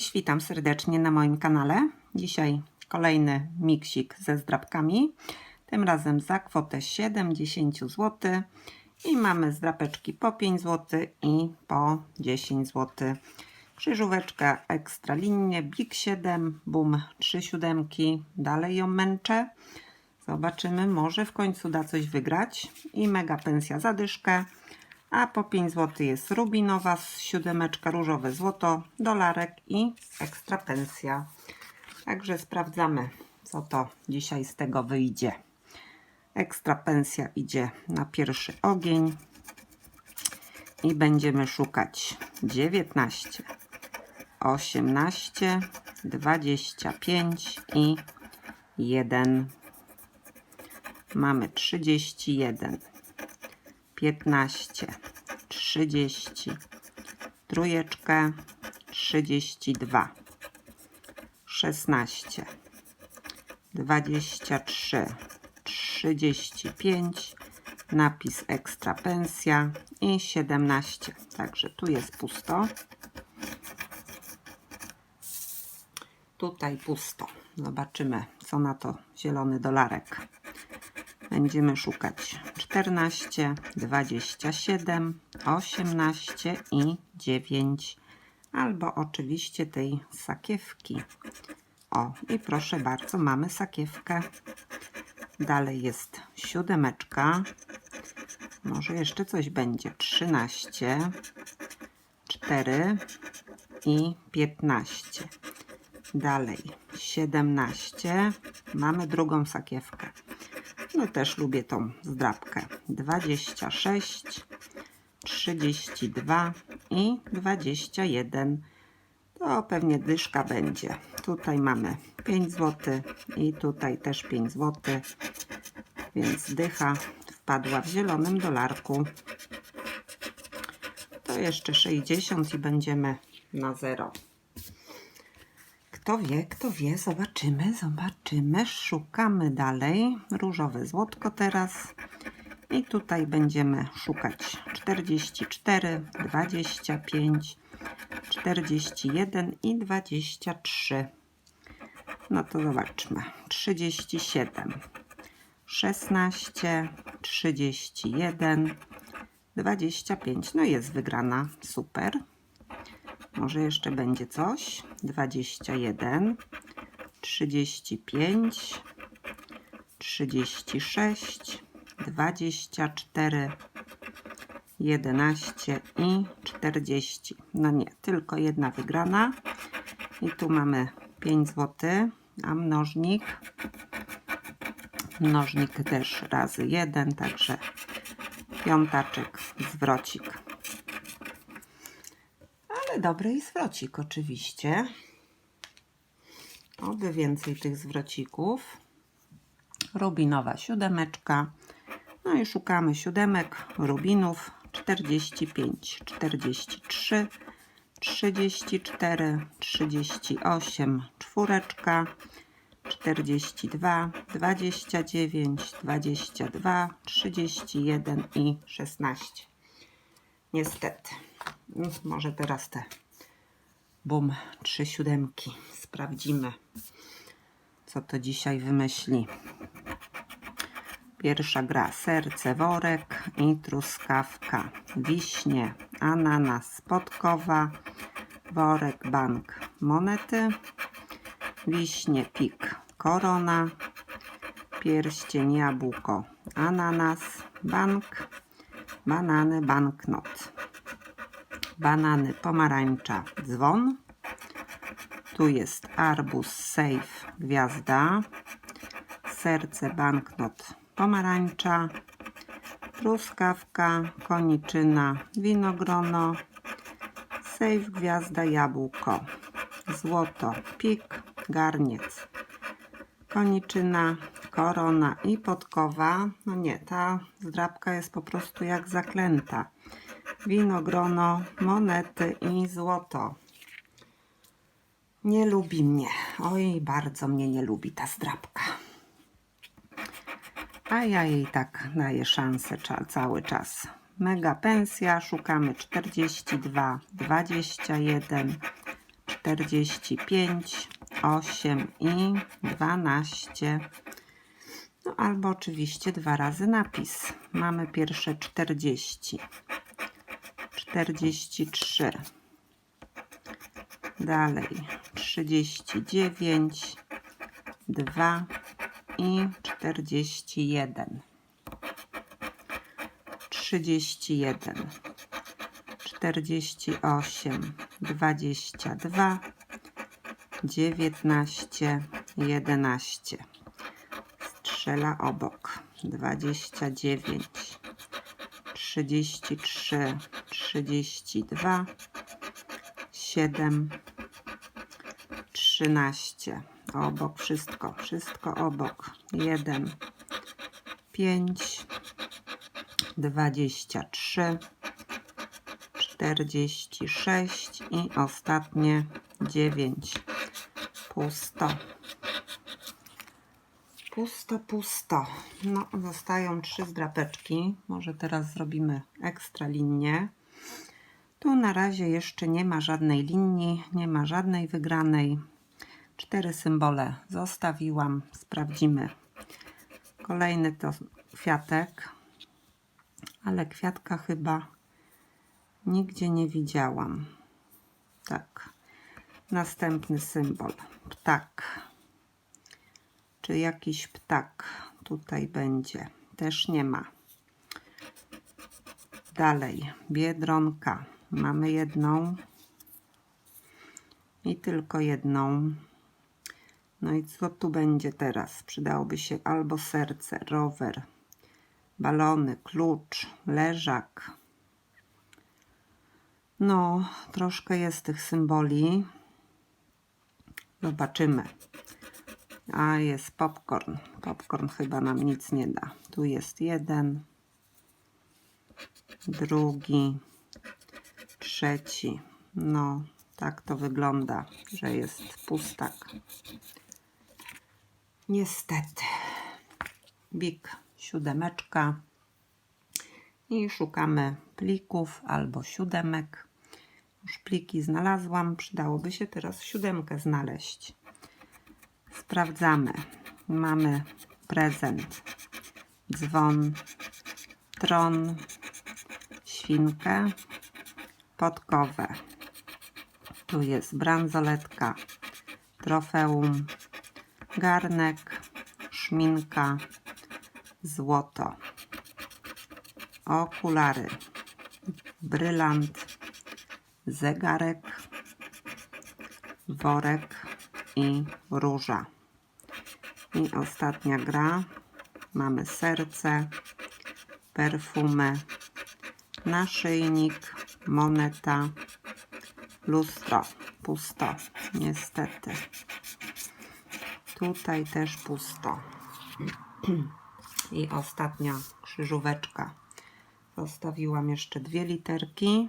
Cześć, witam serdecznie na moim kanale. Dzisiaj kolejny miksik ze zdrabkami. Tym razem za kwotę 70 zł. I mamy zdrapeczki po 5 zł i po 10 zł. Krzyżóweczka ekstra linie, Big 7, Boom 3 siódemki. Dalej ją męczę. Zobaczymy, może w końcu da coś wygrać. I mega pensja zadyszkę. A po 5 zł jest rubinowa, siódemeczka różowe złoto, dolarek i ekstra pensja. Także sprawdzamy, co to dzisiaj z tego wyjdzie. Ekstra pensja idzie na pierwszy ogień i będziemy szukać 19, 18, 25 i 1. Mamy 31. 15, 30, trójeczkę, 32, 16, 23, 35, napis ekstra pensja i 17. Także tu jest pusto. Tutaj pusto. Zobaczymy, co na to zielony dolarek. Będziemy szukać 14, 27, 18 i 9. Albo oczywiście tej sakiewki. O, i proszę bardzo, mamy sakiewkę. Dalej jest siódemeczka. Może jeszcze coś będzie. 13, 4 i 15. Dalej 17. Mamy drugą sakiewkę. No też lubię tą zdrabkę. 26, 32 i 21. To pewnie dyszka będzie. Tutaj mamy 5 zł i tutaj też 5 zł. Więc dycha wpadła w zielonym dolarku. To jeszcze 60 i będziemy na zero. Kto wie, kto wie, zobaczymy, zobaczymy. Szukamy dalej. Różowe złotko teraz. I tutaj będziemy szukać 44, 25, 41 i 23. No to zobaczmy. 37, 16, 31, 25. No jest wygrana. Super. Może jeszcze będzie coś. 21, 35, 36, 24, 11 i 40. No nie, tylko jedna wygrana. I tu mamy 5 zł, a mnożnik. Mnożnik też razy 1, także piątaczek, zwrocik. Dobry i zwrocik oczywiście. Oby więcej tych zwrocików. Rubinowa siódemeczka. No i szukamy siódemek, rubinów. 45, 43, 34, 38, czwóreczka, 42, 29, 22, 31 i 16. Niestety. Może teraz te bum, trzy siódemki. Sprawdzimy, co to dzisiaj wymyśli. Pierwsza gra serce, worek i truskawka. Wiśnie, ananas, podkowa, worek, bank, monety. Wiśnie, pik, korona. Pierścień, jabłko, ananas, bank, banany, banknot. Banany, pomarańcza, dzwon. Tu jest arbuz, safe, gwiazda, serce, banknot, pomarańcza, truskawka, koniczyna, winogrono, safe, gwiazda, jabłko, złoto, pik, garniec, koniczyna, korona i podkowa. No nie, ta zdrabka jest po prostu jak zaklęta winogrono, monety i złoto. Nie lubi mnie. Oj, bardzo mnie nie lubi ta zdrabka. A ja jej tak daję szansę cały czas. Mega pensja, szukamy 42, 21, 45, 8 i 12. No albo oczywiście dwa razy napis. Mamy pierwsze 40, 43, dalej 39, 2 i 41. 31, 48, 22, 19, 11. Strzela obok. 29, 33, 32, 7, 13. Obok wszystko, wszystko obok. 1, 5, 23, 46 i ostatnie 9. Pusto. Pusto, pusto. No, zostają trzy zdrapeczki. Może teraz zrobimy ekstra linię. Tu na razie jeszcze nie ma żadnej linii, nie ma żadnej wygranej. Cztery symbole zostawiłam. Sprawdzimy. Kolejny to kwiatek, ale kwiatka chyba nigdzie nie widziałam. Tak. Następny symbol. Ptak. Czy jakiś ptak tutaj będzie? Też nie ma. Dalej. Biedronka. Mamy jedną. I tylko jedną. No i co tu będzie teraz? Przydałoby się albo serce, rower, balony, klucz, leżak. No, troszkę jest tych symboli. Zobaczymy. A jest popcorn. Popcorn chyba nam nic nie da. Tu jest jeden, drugi, trzeci. No, tak to wygląda, że jest pustak. Niestety. Big siódemeczka. I szukamy plików albo siódemek. Już pliki znalazłam. Przydałoby się teraz siódemkę znaleźć. Sprawdzamy. Mamy prezent, dzwon, tron, świnkę, podkowę. Tu jest bransoletka, trofeum, garnek, szminka, złoto, okulary, brylant, zegarek, worek i róża. I ostatnia gra. Mamy serce, perfumę, naszyjnik, moneta, lustro. Pusto, niestety. Tutaj też pusto. I ostatnia krzyżóweczka. Zostawiłam jeszcze dwie literki.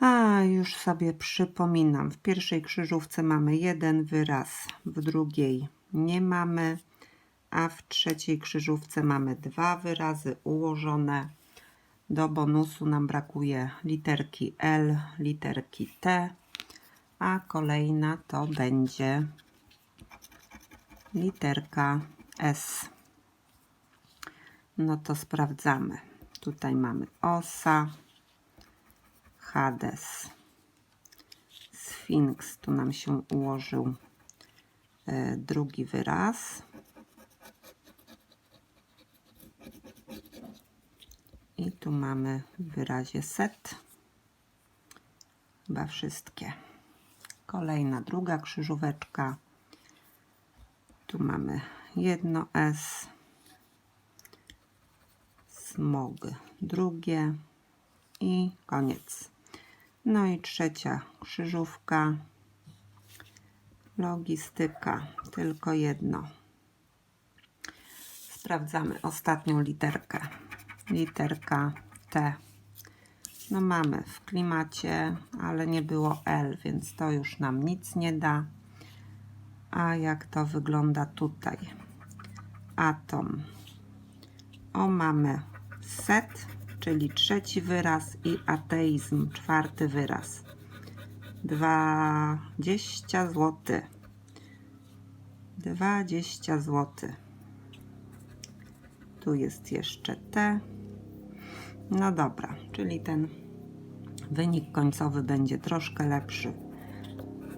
A, już sobie przypominam. W pierwszej krzyżówce mamy jeden wyraz, w drugiej nie mamy, a w trzeciej krzyżówce mamy dwa wyrazy ułożone. Do bonusu nam brakuje literki L, literki T, a kolejna to będzie literka S. No to sprawdzamy. Tutaj mamy osa, Hades. Sfinks, tu nam się ułożył drugi wyraz. I tu mamy w wyrazie set. Chyba wszystkie. Kolejna, druga krzyżóweczka. Tu mamy jedno S. Smog, drugie. I koniec. No i trzecia krzyżówka. Logistyka, tylko jedno. Sprawdzamy ostatnią literkę. Literka T. No mamy w klimacie, ale nie było L, więc to już nam nic nie da. A jak to wygląda tutaj? Atom. O, mamy set czyli trzeci wyraz i ateizm, czwarty wyraz. 20 zł. 20 zł. Tu jest jeszcze T. No dobra, czyli ten wynik końcowy będzie troszkę lepszy.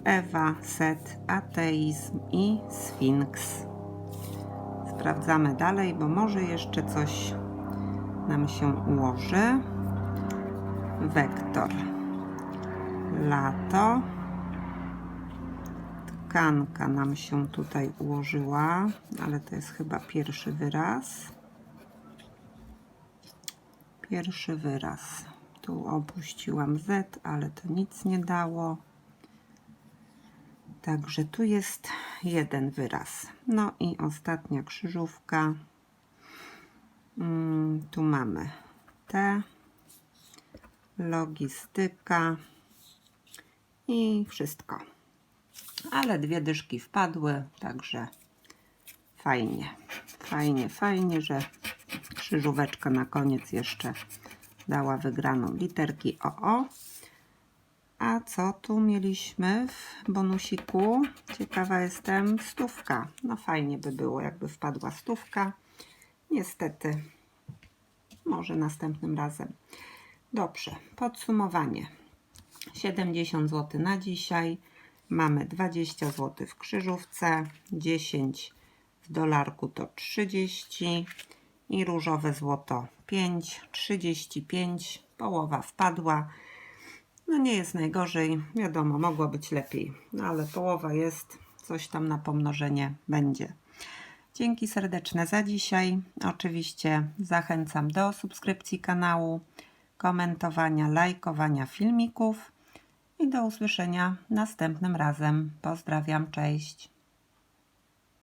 Ewa, Set, Ateizm i Sfinks. Sprawdzamy dalej, bo może jeszcze coś nam się ułoży. Wektor. Lato. Tkanka nam się tutaj ułożyła, ale to jest chyba pierwszy wyraz. Pierwszy wyraz. Tu opuściłam Z, ale to nic nie dało. Także tu jest jeden wyraz. No i ostatnia krzyżówka. Mm, tu mamy T, logistyka i wszystko. Ale dwie dyszki wpadły, także fajnie. Fajnie, fajnie, że krzyżóweczka na koniec jeszcze dała wygraną literki OO. A co tu mieliśmy w bonusiku? Ciekawa jestem, stówka. No fajnie by było, jakby wpadła stówka. Niestety, może następnym razem. Dobrze, podsumowanie. 70 zł na dzisiaj. Mamy 20 zł w krzyżówce, 10 w dolarku to 30 i różowe złoto 5, 35. Połowa wpadła. No nie jest najgorzej, wiadomo, mogło być lepiej, no ale połowa jest, coś tam na pomnożenie będzie. Dzięki serdeczne za dzisiaj. Oczywiście zachęcam do subskrypcji kanału, komentowania, lajkowania filmików i do usłyszenia następnym razem. Pozdrawiam, cześć.